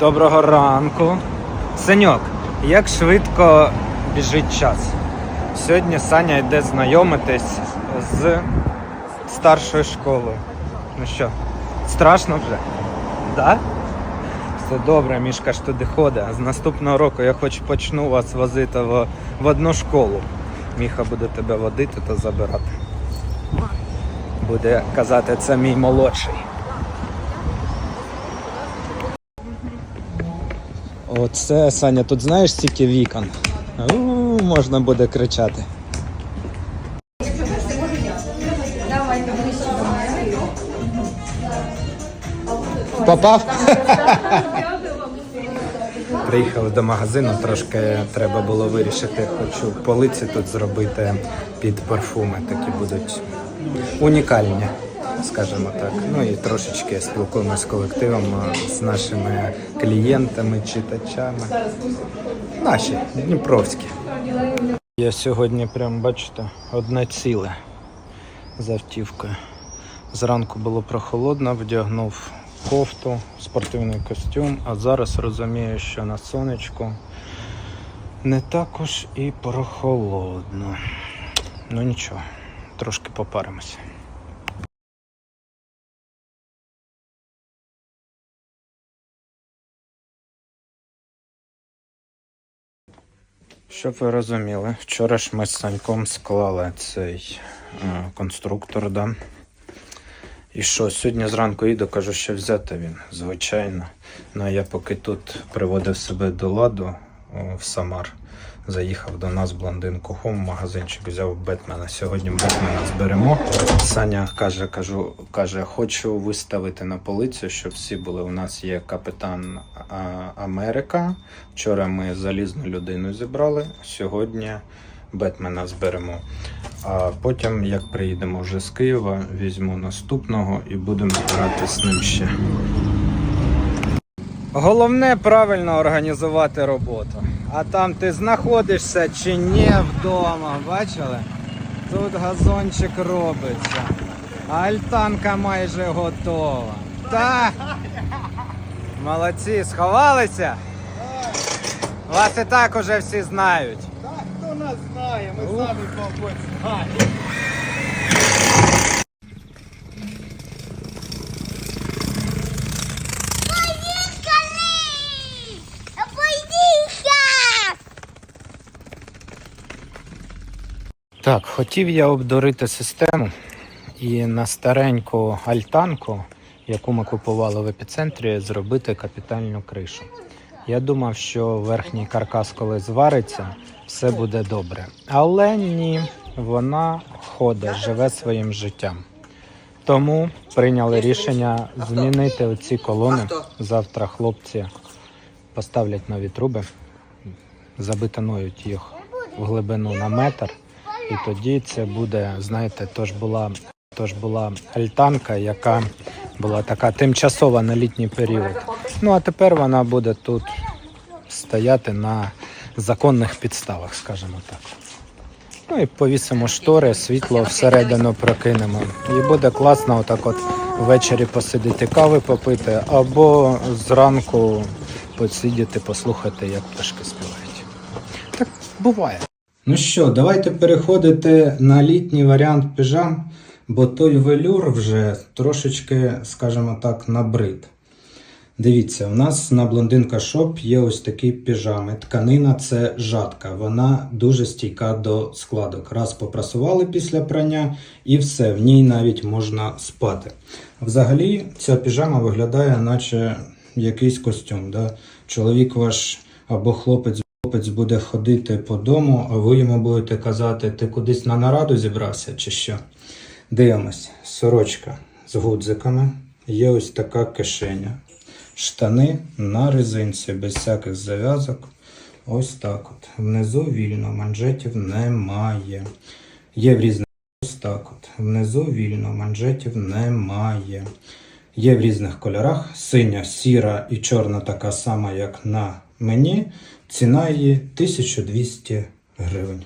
Доброго ранку. Синьок, як швидко біжить час. Сьогодні Саня йде знайомитись з старшою школою. Ну що, страшно вже? Да? Все добре, мішка ж туди ходить. З наступного року я хоч почну вас возити в, в одну школу. Міха буде тебе водити та забирати. Буде казати, це мій молодший. Оце, Саня, тут знаєш стільки вікон. У, можна буде кричати. Попав? Приїхав до магазину, трошки треба було вирішити. Хочу полиці тут зробити під парфуми. Такі будуть унікальні, скажімо так. Ну і трошечки спілкуємося з колективом, з нашими клієнтами, читачами. Наші, дніпровські. Я сьогодні прям, бачите, одне ціле з автівкою. Зранку було прохолодно, вдягнув кофту, спортивний костюм, а зараз розумію, що на сонечку не також і прохолодно. Ну нічого, трошки попаримося. Щоб ви розуміли, вчора ж ми з Саньком склали цей е, конструктор, да? І що, сьогодні зранку їду, кажу, що взяти він, звичайно. Ну а я поки тут приводив себе до ладу о, в Самар. Заїхав до нас блондинку Хом, магазинчик взяв Бетмена. Сьогодні Бетмена зберемо. Саня каже, кажу, каже, хочу виставити на полицю, щоб всі були. У нас є капітан Америка. Вчора ми залізну людину зібрали. Сьогодні Бетмена зберемо. А потім, як приїдемо вже з Києва, візьму наступного і будемо грати з ним ще. Головне правильно організувати роботу. А там ти знаходишся чи ні вдома, бачили? Тут газончик робиться. Альтанка майже готова. Та молодці, сховалися? Вас і так уже всі знають. Так, хто нас знає, ми самі мабуть знаємо. Так, хотів я обдурити систему і на стареньку альтанку, яку ми купували в епіцентрі, зробити капітальну кришу. Я думав, що верхній каркас, коли звариться, все буде добре. Але ні, вона ходить, живе своїм життям. Тому прийняли рішення змінити оці колони. Завтра хлопці поставлять нові труби, забетонують їх в глибину на метр. І тоді це буде, знаєте, то ж була, то ж була альтанка, яка була така тимчасова на літній період. Ну а тепер вона буде тут стояти на законних підставах, скажімо так. Ну і повісимо штори, світло всередину прокинемо. І буде класно отак от ввечері посидіти кави попити, або зранку посидіти, послухати, як пташки співають. Так буває. Ну що, давайте переходити на літній варіант піжам, бо той велюр вже трошечки, скажімо так, набрид. Дивіться, у нас на блондинка шоп є ось такі піжами. Тканина це жатка, вона дуже стійка до складок. Раз попрасували після прання і все, в ній навіть можна спати. Взагалі, ця піжама виглядає, наче якийсь костюм. Да? Чоловік ваш або хлопець. Хлопець буде ходити по дому, а ви йому будете казати, ти кудись на нараду зібрався чи що. Дивимось, сорочка з гудзиками, є ось така кишеня. Штани на резинці, без всяких зав'язок. Ось так от. Внизу вільно, манжетів немає. Є в різних ось так от. Внизу вільно, манжетів немає. Є в різних кольорах. Синя, сіра і чорна така сама, як на мені. Ціна її 1200 гривень.